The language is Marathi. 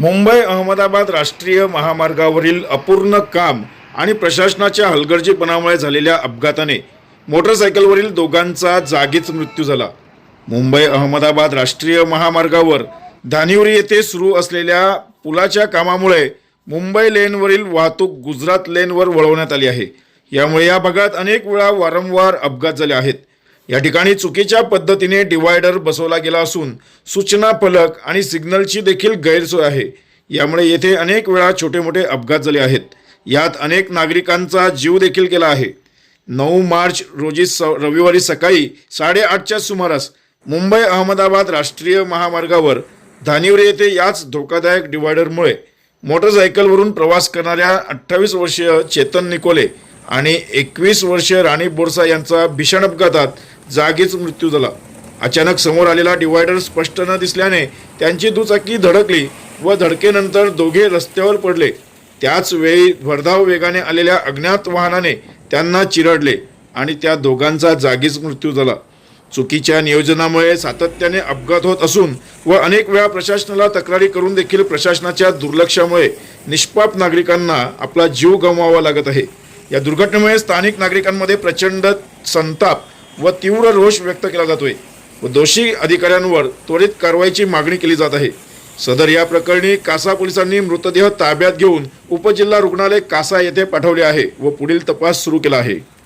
मुंबई अहमदाबाद राष्ट्रीय महामार्गावरील अपूर्ण काम आणि प्रशासनाच्या हलगर्जीपणामुळे झालेल्या अपघाताने मोटरसायकलवरील दोघांचा जागीच मृत्यू झाला. मुंबई अहमदाबाद राष्ट्रीय महामार्गावर धानिवरी येथे सुरू असलेल्या पुलाच्या कामामुळे मुंबई लेनवरील वाहतूक गुजरात लेनवर वळवण्यात आली आहे. यामुळे या भागात अनेक वेळा वारंवार अपघात झाले आहेत. या ठिकाणी चुकीच्या पद्धतीने डिवायडर बसवला गेला असून सूचना फलक आणि सिग्नलची देखील गैरसोय आहे. यामुळे येथे अनेक वेळा छोटे मोठे अपघात झाले आहेत. यात अनेक नागरिकांचा जीव देखील गेला आहे. नऊ मार्च रोजी स रविवारी सकाळी साडेआठच्या सुमारास मुंबई अहमदाबाद राष्ट्रीय महामार्गावर धानिवरे येथे याच धोकादायक डिवायडरमुळे मोटरसायकलवरून प्रवास करणाऱ्या अठ्ठावीस वर्षीय चेतन निकोले आणि एकवीस वर्षीय राणी बोरसा यांचा भीषण अपघातात जागीच मृत्यू झाला. अचानक समोर आलेला डिवायडर स्पष्ट न दिसल्याने त्यांची दुचाकी धडकली व धडकेनंतर दोघे रस्त्यावर पडले. त्याच वेळी भरधाव वेगाने आलेल्या अज्ञात वाहनाने त्यांना चिरडले आणि त्या दोघांचा जागीच मृत्यू झाला. चुकीच्या नियोजनामुळे सातत्याने अपघात होत असून व अनेक वेळा प्रशासनाला तक्रारी करून देखील प्रशासनाच्या दुर्लक्षामुळे निष्पाप नागरिकांना आपला जीव गमवावा लागत आहे. या दुर्घटनेमुळे स्थानिक नागरिकांमध्ये प्रचंड संताप व तीव्र रोष व्यक्त केला जातोय. व दोषी अधिकाऱ्यांवर त्वरित कारवाईची मागणी केली जात आहे. सदर या प्रकरणी कासा पोलिसांनी मृतदेह ताब्यात घेऊन उपजिल्हा रुग्णालय कासा येथे पाठवले आहे व पुढील तपास सुरू केला आहे.